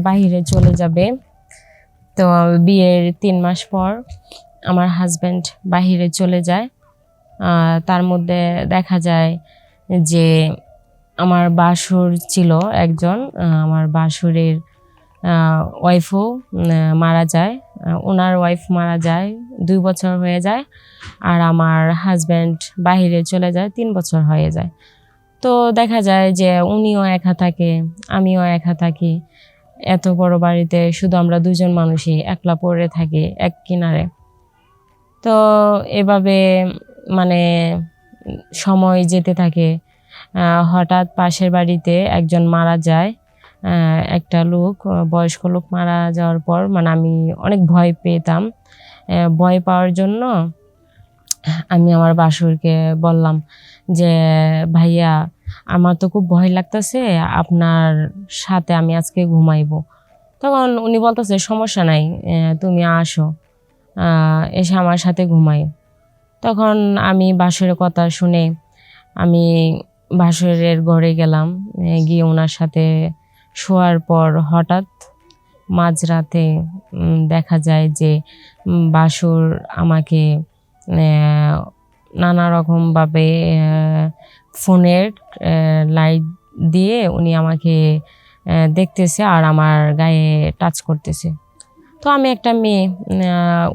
বাহিরে চলে যাবে। তো বিয়ের তিন মাস পর আমার হাজব্যান্ড বাহিরে চলে যায়। তার মধ্যে দেখা যায় যে আমার বাসুর ছিল একজন আমার বাসুরের ওয়াইফও মারা যায়। ওনার ওয়াইফ মারা যায়, দুই বছর হয়ে যায় আর আমার হাজব্যান্ড বাহিরে চলে যায়, তিন বছর হয়ে যায়। তো দেখা যায় যে উনিও একা থাকে, আমিও একা থাকি। এত বড় বাড়িতে শুধু আমরা দুজন মানুষই একলা পড়ে থাকি, এক কিনারে। তো এভাবে মানে সময় যেতে থাকে। হঠাৎ পাশের বাড়িতে একজন মারা যায়। একটা লোক বয়স্ক লোক মারা যাওয়ার পর মানে আমি অনেক ভয় পেতাম। ভয় পাওয়ার জন্য আমি আমার বাসুরকে বললাম যে, ভাইয়া আমার তো খুব ভয় লাগতেছে, আপনার সাথে আমি আজকে ঘুমাইবো। তখন উনি বলতেছে, সমস্যা নাই তুমি আসো এসে আমার সাথে ঘুমাই। তখন আমি বাসুরের কথা শুনে আমি বাসুরের ঘরে গেলাম গিয়ে ওনার সাথে শোয়ার পর হঠাৎ মাঝরাতে দেখা যায় যে বাসুর আমাকে নানা রকমভাবে ফোনের লাইট দিয়ে উনি আমাকে দেখতেছে আর আমার গায়ে টাচ করতেছে। তো আমি একটা মেয়ে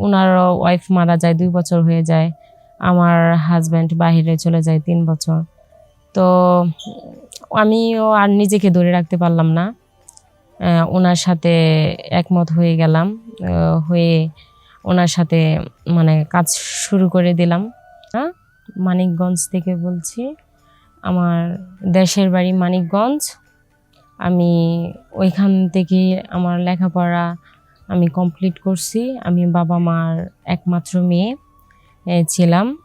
ওনার ওয়াইফ মারা যায়, দুই বছর হয়ে যায়। আমার হাজব্যান্ড বাইরে চলে যায় তিন বছর। তো আমিও আর নিজেকে ধরে রাখতে পারলাম না। ওনার সাথে একমত হয়ে গেলাম। হয়ে ওনার সাথে মানে কাজ শুরু করে দিলাম। মানিকগঞ্জ থেকে বলছি। আমার দেশের বাড়ি মানিকগঞ্জ। আমি ওইখান থেকে আমার লেখাপড়া আমি কমপ্লিট করছি। আমি বাবা মার একমাত্র মেয়ে ছিলাম।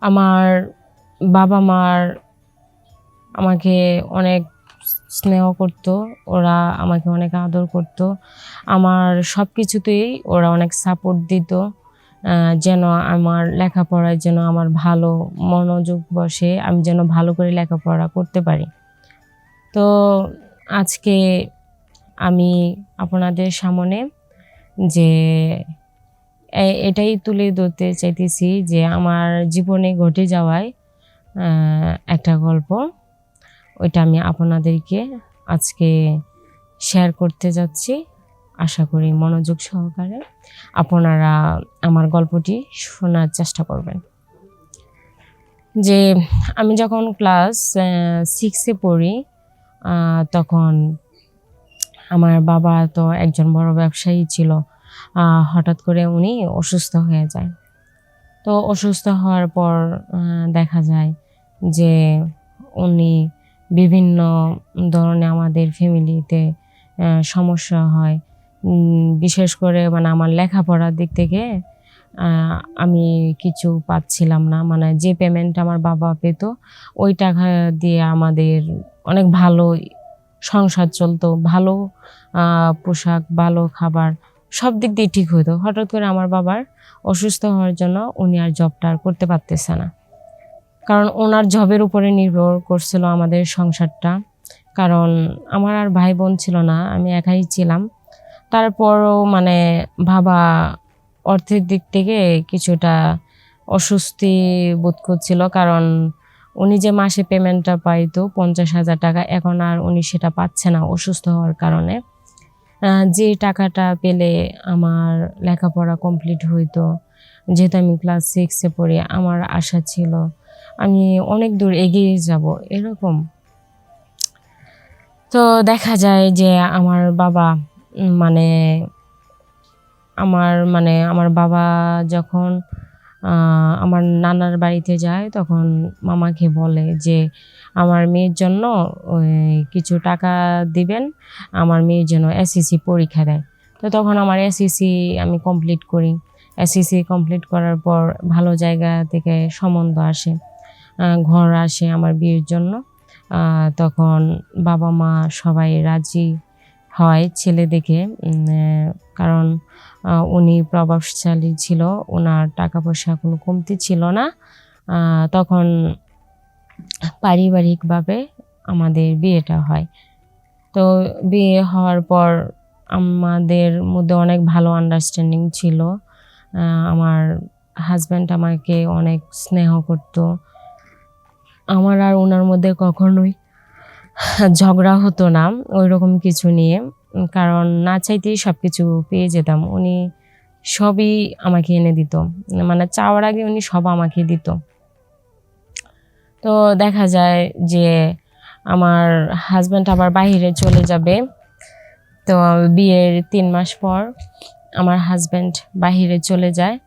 আমার বাবা মার আমাকে অনেক স্নেহ করতো, ওরা আমাকে অনেক আদর করতো। আমার সব কিছুতেই ওরা অনেক সাপোর্ট দিত। যেন আমার লেখাপড়ায় যেন আমার ভালো মনোযোগ বসে, আমি যেন ভালো করে লেখাপড়া করতে পারি। তো আজকে আমি আপনাদের সামনে যে এটাই তুলে ধরতে চাইতেছি যে আমার জীবনে ঘটে যাওয়ায় একটা গল্প। ওইটা আমি আপনাদেরকে আজকে শেয়ার করতে যাচ্ছি। আশা করি মনোযোগ সহকারে। আপনারা আমার গল্পটি শোনার চেষ্টা করবেন। যে আমি যখন ক্লাস সিক্সে পড়ি তখন আমার বাবা তো একজন বড় ব্যবসায়ী ছিল। হঠাৎ করে উনি অসুস্থ হয়ে যায়। তো অসুস্থ হওয়ার পর দেখা যায় যে উনি বিভিন্ন ধরনের আমাদের ফ্যামিলিতে সমস্যা হয়। বিশেষ করে মানে আমার লেখাপড়ার দিক থেকে আমি কিছু পাচ্ছিলাম না। মানে যে পেমেন্ট আমার বাবা পেত ওই টাকা দিয়ে আমাদের অনেক ভালো সংসার চলতো। ভালো পোশাক, ভালো খাবার সব দিক দিয়ে ঠিক হতো। হঠাৎ করে আমার বাবার অসুস্থ হওয়ার জন্য উনি আর জবটা আর করতে পারতেছে না। কারণ ওনার জবের উপরে নির্ভর করছিল আমাদের সংসারটা। কারণ আমার আর ভাই বোন ছিল না, আমি একাই ছিলাম। তারপরও মানে বাবা অর্থের দিক থেকে কিছুটা অস্বস্তি বোধ করছিল, কারণ উনি যে মাসে পেমেন্টটা পাইতো পঞ্চাশ হাজার টাকা, এখন আর উনি সেটা পাচ্ছে না অসুস্থ হওয়ার কারণে। যে টাকাটা পেলে আমার লেখাপড়া কমপ্লিট হইতো, যেহেতু আমি ক্লাস সিক্সে পড়ি, আমার আশা ছিল আমি অনেক দূর এগিয়ে যাব, এরকম। তো দেখা যায় যে আমার বাবা মানে আমার মানে আমার বাবা যখন আমার নানার বাড়িতে যায় তখন মামাকে বলে যে, আমার মেয়ের জন্য কিছু টাকা দিবেন, আমার মেয়ের জন্য এসএসসি পরীক্ষা দেয়। তো তখন আমার এসএসসি আমি কমপ্লিট করি। এসএসসি কমপ্লিট করার পর ভালো জায়গা থেকে সম্বন্ধ আসে ঘর আসে আমার বিয়ের জন্য। তখন বাবা মা সবাই রাজি। হয় ছেলে দেখে কারণ উনি প্রভাবশালী ছিল ওনার টাকা পয়সা কোনো কমতি ছিল না। তখন পারিবারিকভাবে আমাদের বিয়েটা হয়। তো বিয়ে হওয়ার পর আমাদের মধ্যে অনেক ভালো আন্ডারস্ট্যান্ডিং ছিল। আমার হাজব্যান্ড আমাকে অনেক স্নেহ করতো। আমার আর ওনার মধ্যে কখনোই ঝগড়া হতো না ওই রকম কিছু নিয়ে। কারণ না চাইতেই সব কিছু পেয়ে যেতাম। উনি সবই আমাকে এনে দিত। মানে চাওয়ার আগে উনি সব আমাকে দিত। তো দেখা যায় যে আমার হাজব্যান্ড আবার বাইরে চলে যাবে। তো বিয়ের তিন মাস পর আমার হাজব্যান্ড বাইরে চলে যায়।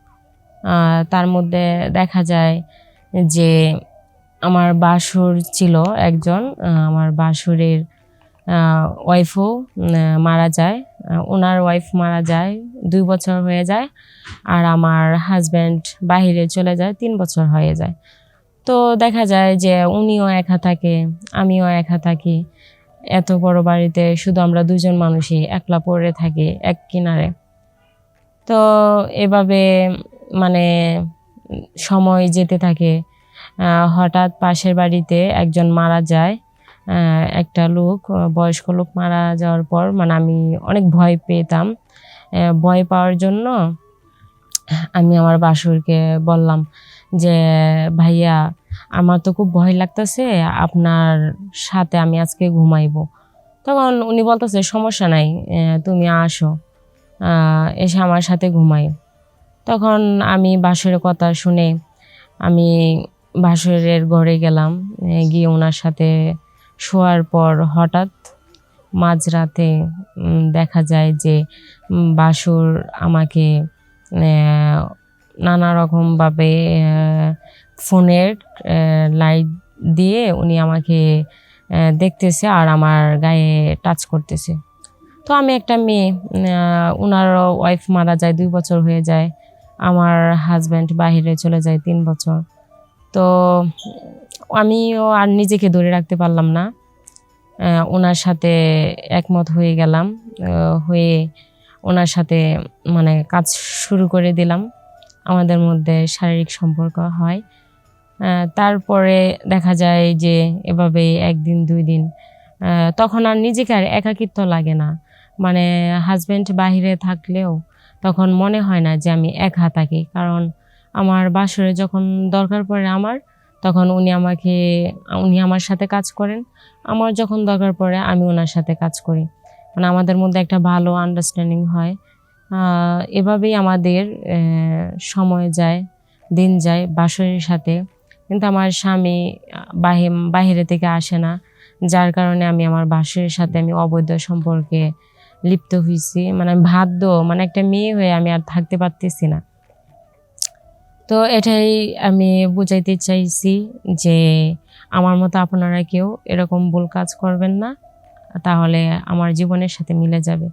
তার মধ্যে দেখা যায় যে আমার বাসুর ছিল একজন আমার বাসুরের ওয়াইফও মারা যায়। ওনার ওয়াইফ মারা যায়, দুই বছর হয়ে যায় আর আমার হাজব্যান্ড বাহিরে চলে যায়, তিন বছর হয়ে যায়। তো দেখা যায় যে উনিও একা থাকে, আমিও একা থাকি। এত বড় বাড়িতে শুধু আমরা দুজন মানুষই একলা পড়ে থাকি এক কিনারে। তো এভাবে মানে সময় যেতে থাকে। হঠাৎ পাশের বাড়িতে একজন মারা যায়। একটা লোক বয়স্ক লোক মারা যাওয়ার পর মানে আমি অনেক ভয় পেতাম। ভয় পাওয়ার জন্য আমি আমার বাসুরকে বললাম যে, ভাইয়া, আমার তো খুব ভয় লাগতেছে, আপনার সাথে আমি আজকে ঘুমাইবো। তখন উনি বলতেছে, সমস্যা নাই তুমি আসো এসে আমার সাথে ঘুমাই। তখন আমি বাসুরের কথা শুনে আমি বাসুরের ঘরে গেলাম গিয়ে ওনার সাথে শোয়ার পর হঠাৎ মাঝরাতে দেখা যায় যে বাসুর আমাকে নানা রকমভাবে ফোনের লাইট দিয়ে উনি আমাকে দেখতেছে আর আমার গায়ে টাচ করতেছে। তো আমি একটা মেয়ে ওনার ওয়াইফ মারা যায়, দুই বছর হয়ে যায়। আমার হাজব্যান্ড বাইরে চলে যায় তিন বছর। তো আমিও আর নিজেকে ধরে রাখতে পারলাম না। ওনার সাথে একমত হয়ে গেলাম। হয়ে ওনার সাথে মানে কাজ শুরু করে দিলাম। আমাদের মধ্যে শারীরিক সম্পর্ক হয়। তারপরে দেখা যায় যে এভাবে একদিন, দুই দিন তখন আর নিজেকে আর একাকিত্ব লাগে না। মানে হাজব্যান্ড বাইরে থাকলেও তখন মনে হয় না যে আমি একা থাকি। কারণ আমার বাসরে যখন দরকার পড়ে আমার, তখন উনি আমাকে, উনি আমার সাথে কাজ করেন। আমার যখন দরকার পড়ে, আমি ওনার সাথে কাজ করি। মানে আমাদের মধ্যে একটা ভালো আন্ডারস্ট্যান্ডিং হয়। এভাবেই আমাদের সময় যায়, দিন যায় বাসরের সাথে। কিন্তু আমার স্বামী বাহি, বাহিরে থেকে আসে না। যার কারণে আমি আমার বাসরের সাথে আমি অবৈধ সম্পর্কে লিপ্ত হয়েছি মানে বাধ্য মানে একটা মেয়ে হয়ে আমি আর থাকতে পারতেছি না। তো এটাই আমি বুঝাইতে চাইছি যে আমার মতো আপনারা কেউ এরকম ভুল কাজ করবেন না, তাহলে আমার জীবনের সাথে মিলে যাবে।